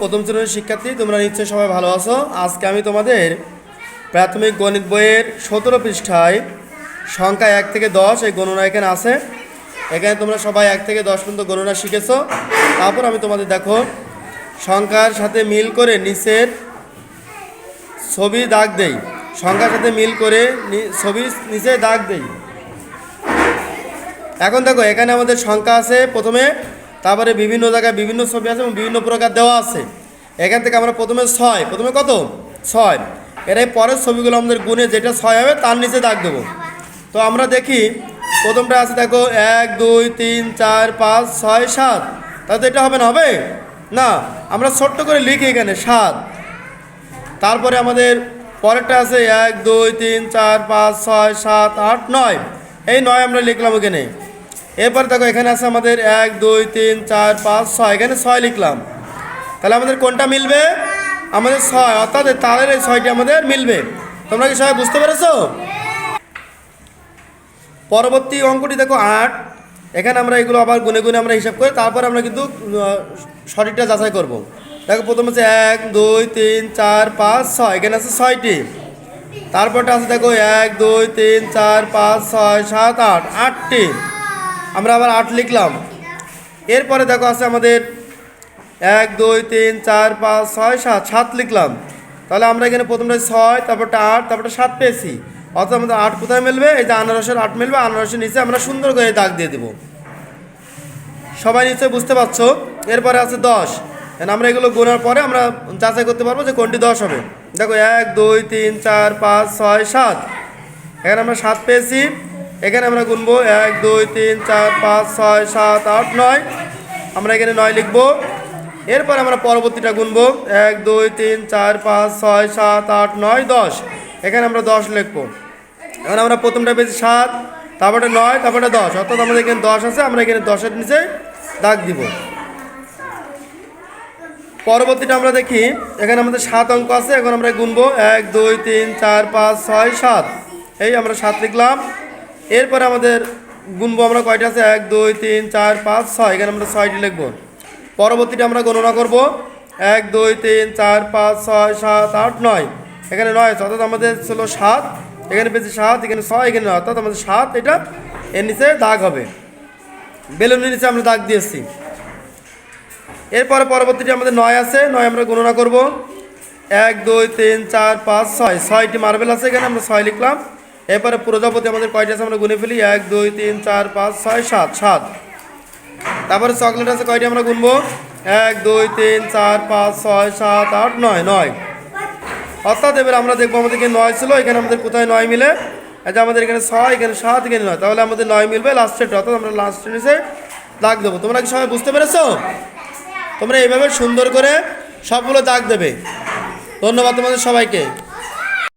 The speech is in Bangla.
প্রথম শ্রেণির শিক্ষার্থী, তোমরা নিশ্চয়ই সবাই ভালো আছো। আজকে আমি তোমাদের প্রাথমিক গণিত বইয়ের সতেরো পৃষ্ঠায় সংখ্যা এক থেকে দশ, এই গণনা এখানে আছে। এখানে তোমরা সবাই এক থেকে দশ পর্যন্ত গণনা শিখেছো। তারপর আমি তোমাদের দেখো, সংখ্যার সাথে মিল করে নিচের ছবি দাগ দেই। সংখ্যার সাথে মিল করে ছবি নিচে দাগ দেই। এখন দেখো, এখানে আমাদের সংখ্যা আছে প্রথমে তারপরে বিভিন্ন জায়গায় বিভিন্ন ছবি আছে এবং বিভিন্ন প্রকার দেওয়া আছে। এখান থেকে আমরা প্রথমে ছয়, প্রথমে কত? ছয়। এর পরের ছবিগুলো আমাদের গুণে যেটা ছয় হবে, তার নিচে দাগ দেবো। তো আমরা দেখি, প্রথমটা আছে দেখো, এক, দুই, তিন, চার, পাঁচ, ছয়, সাত। তাহলে এটা হবে না হবে? না, আমরা ছোট্ট করে লিখি এখানে, সাত। তারপরে আমাদের পরেরটা আছে, এক, দুই, তিন, চার, পাঁচ, ছয়, সাত, আট, নয়। এই নয় আমরা লিখলাম এখানে এরপর দেখো, এখানে আছে আমাদের এক, দুই, তিন, চার, পাঁচ, ছয়। এখানে ছয় লিখলাম। তাহলে আমাদের কোনটা মিলবে? আমাদের ছয়। অর্থাৎ তারের এই ছয়টি আমাদের মিলবে। তোমরা কি সবাই বুঝতে পেরেছ? পরবর্তী অঙ্কটি দেখো, আট। এখানে আমরা এগুলো আবার গুনে গুনে আমরা হিসাব করে তারপর আমরা কিন্তু সঠিকটা যাচাই করব। দেখো, প্রথম হচ্ছে এক, দুই, তিন, চার, পাঁচ, ছয়। এখানে আছে ছয়টি। তারপরটা আছে দেখো, এক, দুই, তিন, চার, পাঁচ, ছয়, সাত, আট। আটটি। আমরা আবার আট লিখলাম। এরপরে দেখো আছে আমাদের এক, দুই, তিন, চার, পাঁচ, ছয়, সাত সাত লিখলাম। তাহলে আমরা এখানে প্রথমটা ছয়, তারপরটা আট, তারপরটা সাত পেয়েছি। অর্থাৎ আমাদের আট কোথায় মিলবে? এই যে আনারসের আট মিলবে, আনারসের নিচে আমরা সুন্দর করে দাগ দিয়ে দেবো। সবাই নিশ্চয়ই বুঝতে পারছ? এরপরে আছে দশ। আমরা এগুলো গোনার পরে আমরা যাচাই করতে পারব যে কোনটি দশ হবে। দেখো এক, দুই, তিন, চার, পাঁচ, ছয়, সাত। এখানে আমরা সাত পেয়েছি। এখানে আমরা গুনবো এক, দুই, তিন, চার, পাঁচ, ছয়, সাত, আট, নয়। আমরা এখানে নয় লিখব। এরপর আমরা পরবর্তীটা গুনব। এক, দুই, তিন, চার, পাঁচ, ছয়, সাত, আট, নয়, দশ। এখানে আমরা দশ লিখব। এখন আমরা প্রথমটা পেয়েছি সাত তারপরে নয় তারপরে দশ। অর্থাৎ আমাদের এখানে দশ আছে, আমরা এখানে দশের নিচে দাগ দিব। পরবর্তীটা আমরা দেখি, এখানে আমাদের সাত অঙ্ক আছে, এখন আমরা গুনবো। এক, দুই, তিন, চার, পাঁচ, ছয়, সাত। এই আমরা সাত লিখলাম। এরপরে আমাদের গুনবো আমরা কয়টা আছে? এক, দুই, তিন, চার, পাঁচ, ছয়। এখানে আমরা ছয়টি লিখব। পরবর্তীটা আমরা গণনা করব। এক, দুই, তিন, চার, পাঁচ, ছয়, সাত, আট, নয়। এখানে নয়, অর্থাৎ আমাদের ছিল সাত। এখানে পেয়েছি সাত, এখানে ছয়, এখানে নয়। অর্থাৎ আমাদের সাত, এটা এর নিচে দাগ হবে। বেলুনের নিচে আমরা দাগ দিয়েছি। এরপরে পরবর্তীটি আমাদের নয় আছে। নয় আমরা গণনা করব। এক, দুই, তিন, চার, পাঁচ, ছয়। ছয়টি মার্বেল আছে এখানে, আমরা ছয় লিখলাম। এরপরে প্রজাপতি আমাদের কয়টি আছে আমরা গুনে ফেলি? এক, দুই, তিন, চার, পাঁচ, ছয়, সাত সাত। তারপরে চকলেট আছে, কয়টি আমরা গুনবো? এক, দুই, তিন, চার, পাঁচ, ছয়, সাত, আট, নয় নয়। অর্থাৎ এবার আমরা দেখব আমাদের এখানে নয় ছিল, এখানে আমাদের কোথায় নয় মিলে? যে আমাদের এখানে ছয়, এখানে সাত, এখানে নয়। তাহলে আমাদের নয় মিলবে লাস্টেরটা অর্থাৎ আমরা লাস্টের নিচে দাগ দেবো। তোমরা কি সবাই বুঝতে পেরেছ? তোমরা এইভাবে সুন্দর করে সবগুলো দাগ দেবে। ধন্যবাদ তোমাদের সবাইকে।